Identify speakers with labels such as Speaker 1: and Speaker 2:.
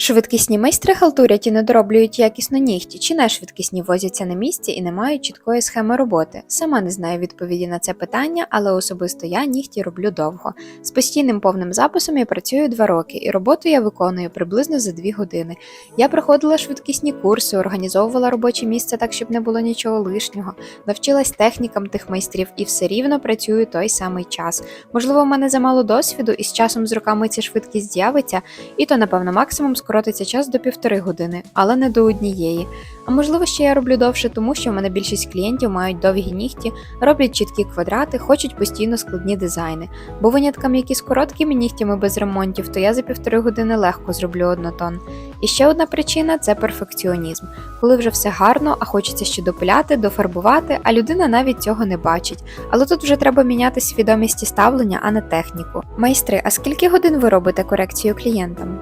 Speaker 1: Швидкісні майстри халтурять і не дороблюють якісно нігті, чи не швидкісні возяться на місці і не мають чіткої схеми роботи. Сама не знаю відповіді на це питання, але особисто я нігті роблю довго. З постійним повним записом я працюю два роки, і роботу я виконую приблизно за дві години. Я проходила швидкісні курси, організовувала робоче місце так, щоб не було нічого лишнього, навчилась технікам тих майстрів і все рівно працюю той самий час. Можливо, в мене замало досвіду, і з часом з роками ця швидкість з'явиться, і то, напевно, максимум скоротиться час до півтори години, але не до однієї. А можливо, ще я роблю довше, тому що в мене більшість клієнтів мають довгі нігті, роблять чіткі квадрати, хочуть постійно складні дизайни. Бо виняткам, які з короткими нігтями без ремонтів, то я за півтори години легко зроблю однотон. І ще одна причина це перфекціонізм, коли вже все гарно, а хочеться ще допиляти, дофарбувати, а людина навіть цього не бачить. Але тут вже треба міняти свідомість і ставлення, а не техніку. Майстри, а скільки годин ви робите корекцію клієнтам?